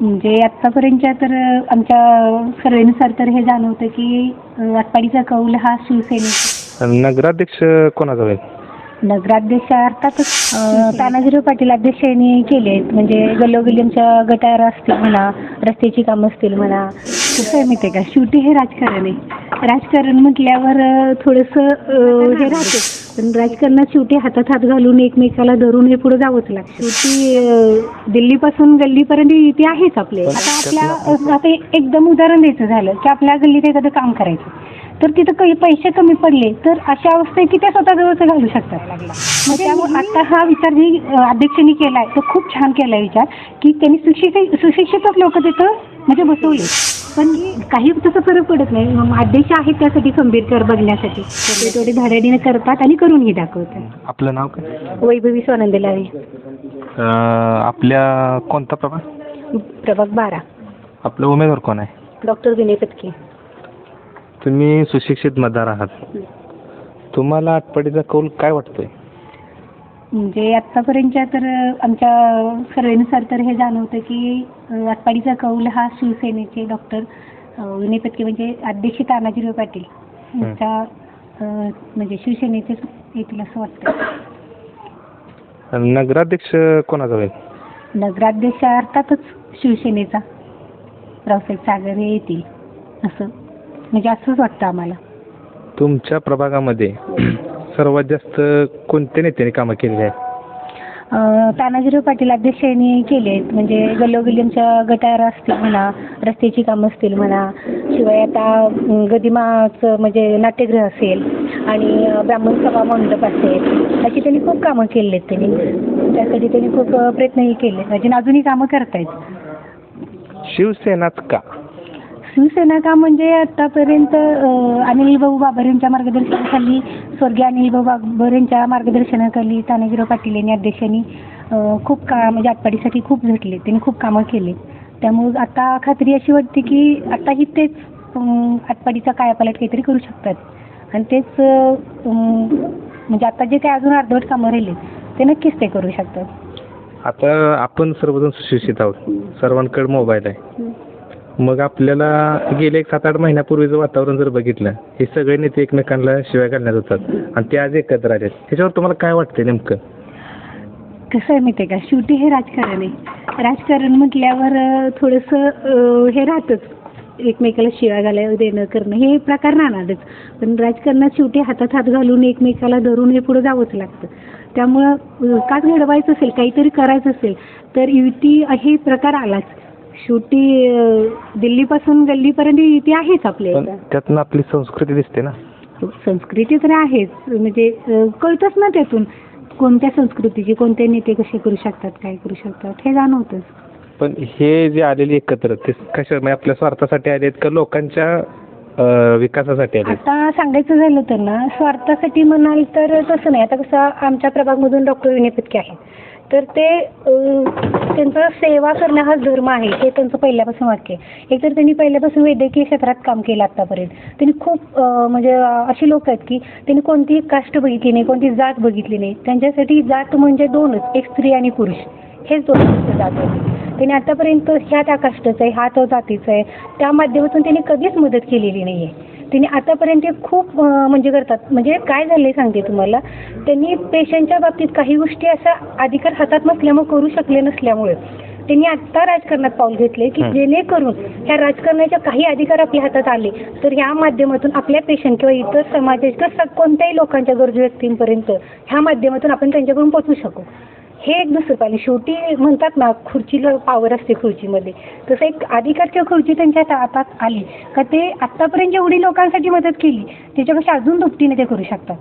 म्हणजे आत्तापर्यंतच्या तर आमच्या सर्वेनुसार तर हे जाणवतं की आटपाडीचा कौल हा शिवसेनेचा. नगराध्यक्ष कोणाचा होईल? नगराध्यक्ष अर्थातच अ, तानाजीराव पाटील अध्यक्ष यांनी केले आहेत. म्हणजे गल्लोगल्लींच्या गटार असतील म्हणा रस्त्याची कामं असतील म्हणा कसं आहे माहिती आहे का? शेवटी हे राजकारण आहे. राजकारण म्हटल्यावर अ, थोडंसं अ, हे राहते पण राजकारणात शेवटी हातात हात घालून एकमेकाला धरून हे पुढे जावंच लागतं. शेवटी अ, दिल्लीपासून गल्लीपर्यंत ते आहेच आपले. आता आपल्या आता एकदम उदाहरण द्यायचं झालं की आपल्या गल्लीत एखादं काम करायचं. तर तिथं काही पैसे कमी पडले तर अशा अवस्थेत की त्या स्वतः जवळचं घालू शकतात. मग त्यामुळे आता हा विचार जी अ, अध्यक्षांनी केलाय तो खूप छान केलाय विचार की त्यांनी सुशिक्षित सुशिक्षितच लोक तिथं म्हणजे बसवले. पण काही तसं फरक पडत नाही. अध्यक्ष आहेत त्यासाठी खंबीरकर बघण्यासाठी. ते थोडे धाड्याडीने करतात आणि करूनही दाखवतात. आपलं नाव काय? वैभवी स्वानंद लावे अं, आपल्या कोणता प्रभाग? प्रभाग बारा. आपलं उमेदवार कोण आहे? डॉक्टर विनय पत्के तुम्ही सुशिक्षित मतदार आहात. तुम्हाला आटपाडीचा कौल काय वाटतोय? म्हणजे आत्तापर्यंतच्या तर आमच्या सर्वेनुसार तर हे जाणवतं की अ, आटपाडीचा कौल हा शिवसेनेचे डॉक्टर विनय पत्के म्हणजे अध्यक्ष तानाजीराव पाटील यांचा म्हणजे शिवसेनेचे येतील असं वाटतं. नगराध्यक्ष कोणाचा होईल? नगराध्यक्ष अर्थातच शिवसेनेचा. रावसाहेब सागर हे येतील असं म्हणजे असंच वाटतं आम्हाला. तुमच्या प्रभागामध्ये सर्वात जास्त कोणत्या नेत्याने कामं केलेली आहेत? अ, तानाजीराव पाटील अध्यक्ष यांनी केले आहेत. म्हणजे गल्लोगल्लींच्या गटार असतील म्हणा रस्त्याची कामं असतील म्हणा शिवाय आता गदिमाचं म्हणजे नाट्यगृह असेल आणि अ, ब्राह्मण सभा मंडप असेल अशी त्यांनी खूप कामं केली आहेत त्यांनी. त्यासाठी त्यांनी खूप अ, प्रयत्नही केले म्हणजे अजूनही कामं करतायत. शिवसेनाच का? शिवसेना का म्हणजे आतापर्यंत अनिल भाऊ बाबर यांच्या मार्गदर्शनाखाली स्वर्गीय अनिल भाऊ बाबर यांच्या मार्गदर्शनाखाली तानाजीराव पाटील यांनी अध्यक्षांनी खूप का म्हणजे आटपाडीसाठी खूप झटले. त्यांनी खूप कामं केली. त्यामुळे आता खात्री अशी वाटते की आताही तेच आटपाडीचा कायापालट काहीतरी करू शकतात. आणि तेच म्हणजे आता जे काही अजून अर्धवट कामं राहिली ते नक्कीच ते करू शकतात. आता आपण सर्वजण सुशिक्षित आहोत. सर्वांकडे मोबाईल आहे. मग आपल्याला गेले एक सात आठ महिन्यापूर्वीचं वातावरण जर बघितलं हे सगळे नेते एकमेकांना शिवाय घालण्यात होतात आणि ते आज एकत्र आले त्याच्यावर तुम्हाला काय वाटतंय नेमकं? कसं आहे माहिती आहे का? शेवटी हे राजकारण आहे. राजकारण म्हटल्यावर थोडंसं हे राहतंच. एकमेकाला शिव्या घालायला देणं करणं हे प्रकार राहणारच. पण राजकारणात शेवटी हातात हात घालून एकमेकाला धरून हे पुढे जावंच लागतं. त्यामुळं काच घडवायचं असेल काहीतरी करायचं असेल तर युती हे प्रकार आलाच. शेवटी अ, दिल्लीपासून गल्लीपर्यंत युती आहेच आपल्या पण इथं. त्यातनं आपली संस्कृती दिसते ना. संस्कृती तर आहेच म्हणजे अ, कळतंच ना त्यातून कोणत्या संस्कृतीची कोणते नेते कसे करू शकतात काय करू शकतात हे जाणवतंच. पण हे जे आलेले एकत्र ते कशा म्हणजे आपल्या स्वार्थासाठी आले आहेत का लोकांच्या अं, विकासासाठी आले आता सांगायचं झालं तर ना स्वार्थासाठी म्हणाल तर तसं नाही. आता कसं आमच्या प्रभागमधून डॉक्टर विनय पितके आहेत. तर ते त्यांचा सेवा करणं हाच धर्म आहे हे त्यांचं पहिल्यापासून वाक्य आहे. एकतर त्यांनी पहिल्यापासून वैद्यकीय क्षेत्रात काम केलं आतापर्यंत. त्यांनी खूप म्हणजे असे अशी लोक आहेत की त्यांनी कोणतीही कास्ट बघितली नाही कोणती जात बघितली नाही. त्यांच्यासाठी जात म्हणजे दोनच एक स्त्री आणि पुरुष. हेच दोन जात होते त्यांनी आतापर्यंत ह्या त्या कास्टचं आहे हा तो जातीचं आहे. त्या माध्यमातून त्यांनी कधीच मदत केलेली नाही आहे त्यांनी आतापर्यंत खूप म्हणजे करतात. म्हणजे काय झालंय सांगते तुम्हाला. त्यांनी पेशंटच्या बाबतीत काही गोष्टी अशा अधिकार हातात नसल्यामुळे करू शकले नसल्यामुळे त्यांनी आत्ता राजकारणात पाऊल घेतले की. जेणेकरून ह्या राजकारणाच्या काही अधिकार आपल्या हातात आले तर या माध्यमातून आपल्या पेशंट किंवा इतर समाजाच्या कोणत्याही लोकांच्या गरजू व्यक्तींपर्यंत ह्या माध्यमातून आपण त्यांच्याकडून पोचू शकू. हे एक दुसरं पाहिलं शेवटी म्हणतात ना खुर्चीला पावर असते खुर्चीमध्ये. तसं एक अधिकारच्या खुर्ची त्यांच्या हातात आली. का ते आत्तापर्यंत जेवढी लोकांसाठी मदत केली त्याच्यापेक्षा अजून दुपटीने ते करू शकतात.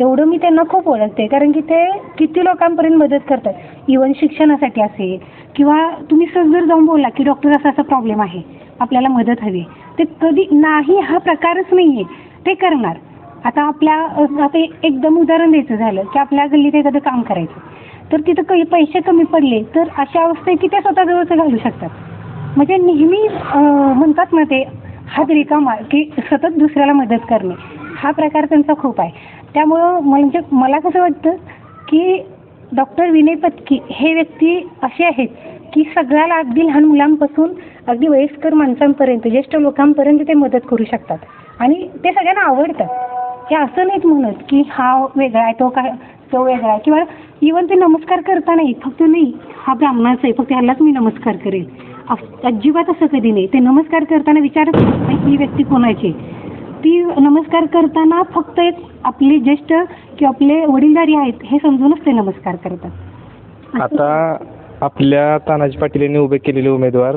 एवढं मी त्यांना खूप ओळखते. कारण की ते किती लोकांपर्यंत मदत करतात? इवन शिक्षणासाठी असेल किंवा तुम्ही सहज जर जाऊन बोलला की डॉक्टर असा असा प्रॉब्लेम आहे. आपल्याला मदत हवी आहे. ते कधी नाही हा प्रकारच नाही आहे ते करणार. आता आपल्या आता एकदम उदाहरण द्यायचं झालं की आपल्या गल्लीत एखादं काम करायचं. तर तिथं काही पैसे कमी पडले तर अशा अवस्थेत की त्या स्वतःजवळच घालू शकतात? म्हणजे नेहमी म्हणतात ना ते हात रिकामा की सतत दुसऱ्याला मदत करणे. हा प्रकार त्यांचा खूप आहे. त्यामुळं म्हणजे मला कसं वाटतं की डॉक्टर विनय पत्की हे व्यक्ती असे आहेत की सगळ्याला अगदी लहान मुलांपासून अगदी वयस्कर माणसांपर्यंत ज्येष्ठ लोकांपर्यंत ते मदत करू शकतात. आणि ते सगळ्यांना आवडतात हे असं नाहीत म्हणत की हा वेगळा आहे तो काय तो वेगळा आहे. किंवा इवन ते नमस्कार करतानाही फक्त नाही हा ब्राह्मणाचा आहे फक्त ह्यालाच मी नमस्कार करेल अजिबात असं कधी नाही. ते नमस्कार करताना विचारत नाही ही व्यक्ती कोणाची. ती नमस्कार करताना फक्त एक आपले ज्येष्ठ किंवा आपले वडीलधारी आहेत हे समजूनच ते नमस्कार करतात. आता आपल्या तानाजी पाटील यांनी उभे केलेले उमेदवार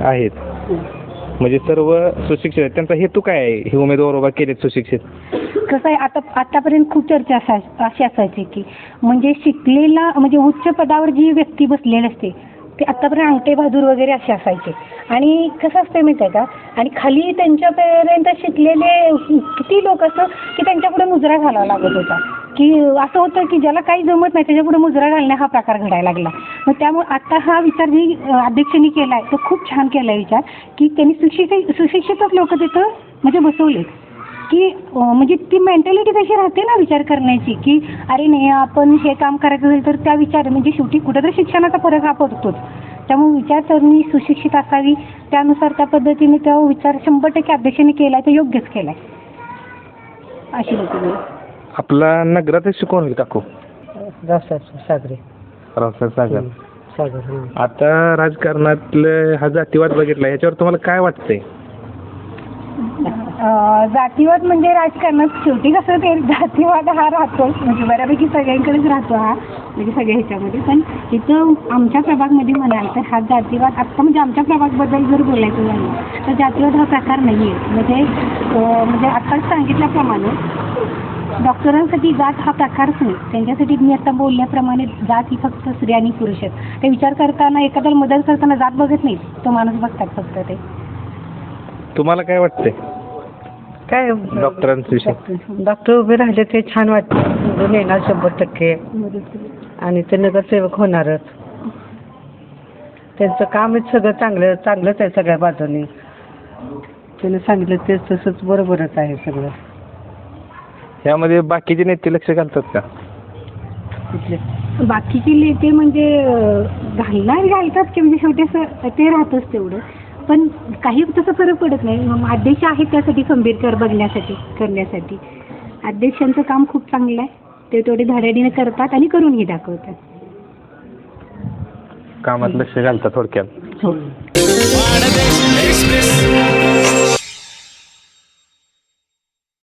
आहेत. म्हणजे सर्व सुशिक्षित आहेत. त्यांचा हेतू काय आहे? हे उमेदवार उभा केलेत सुशिक्षित. कसं आहे आता आतापर्यंत खूप चर्चा असा अशी असायची की म्हणजे शिकलेला म्हणजे उच्च पदावर जी व्यक्ती बसलेली असते ते आतापर्यंत अंगठे बहादूर वगैरे असे असायचे. आणि कसं असते माहिती आहे का? आणि खाली त्यांच्यापर्यंत शिकलेले किती लोक असं की त्यांच्यापुढे मुजरा घालावा लागत होता. की असं होतं की ज्याला काही जमत नाही त्याच्यापुढे मुजरा घालणे हा प्रकार घडायला लागला. मग त्यामुळे आता हा विचार जी अध्यक्षांनी केला आहे तो खूप छान केला आहे विचार की त्यांनी सुशिक्षित सुशिक्षितच लोक तिथं म्हणजे बसवलेत. की म्हणजे ती मेंटॅलिटी कशी राहते ना विचार करण्याची की अरे नाही आपण हे काम करायचं असेल तर त्या विचार म्हणजे शेवटी कुठेतरी शिक्षणाचा फरक हा पडतोच. त्यामुळे विचारसरणी सुशिक्षित असावी त्यानुसार त्या पद्धतीने तो विचार शंभर टक्के अध्यक्षांनी केला तो योग्यच केला अशी होती. आपला नगराध्यक्ष कोण होईल काकू सागरे. रावसाहेब सागर. सागर आता राजकारणातलं हा जातीवाद बघितला याच्यावर तुम्हाला काय वाटतंय? जातीवाद म्हणजे राजकारणात शेवटी कसं ते जातीवाद हा राहतोच. म्हणजे बऱ्यापैकी सगळ्यांकडेच राहतो हा. म्हणजे सगळ्या ह्याच्यामध्ये. पण इथं आमच्या प्रभागमध्ये म्हणाल तर हा जातीवाद आत्ता म्हणजे आमच्या प्रभागबद्दल जर बोलायचं झालं तर जातीवाद हा प्रकार नाही आहे म्हणजे म्हणजे आत्ताच सांगितल्याप्रमाणे डॉक्टरांसाठी जात हा प्रकारच नाही. त्यांच्यासाठी मी आता बोलल्याप्रमाणे जात ही फक्त स्त्री आणि पुरुष आहेत. ते विचार करताना एखाद्याला मदत करताना जात बघत नाही तो माणूस बघतात फक्त ते. तुम्हाला काय वाटतं काय? डॉक्टरांविषयी डॉक्टर उभे राहिले ते छान वाटतं. निवडून येणार शंभर टक्के. आणि ते नगरसेवक होणारच. त्यांचं कामच सगळं चांगलं चांगलंच आहे सगळ्या बाजूने. त्याने सांगितलं ते तसंच बरोबरच आहे सगळं. यामध्ये बाकीचे नेते लक्ष घालतात का? तिथले बाकीचे नेते म्हणजे अं, घालणार घालतात की म्हणजे शेवटी असं ते राहतच तेवढं. पण काही तसं फरक पडत नाही. मग अध्यक्ष आहेत त्यासाठी खंबीरकर बघण्यासाठी करण्यासाठी. अध्यक्षांचं काम खूप चांगलं आहे. ते तेवढे धडाडीने करतात आणि करूनही दाखवतात. कामात लक्ष घालतात थोडक्यात. एक्सप्रेस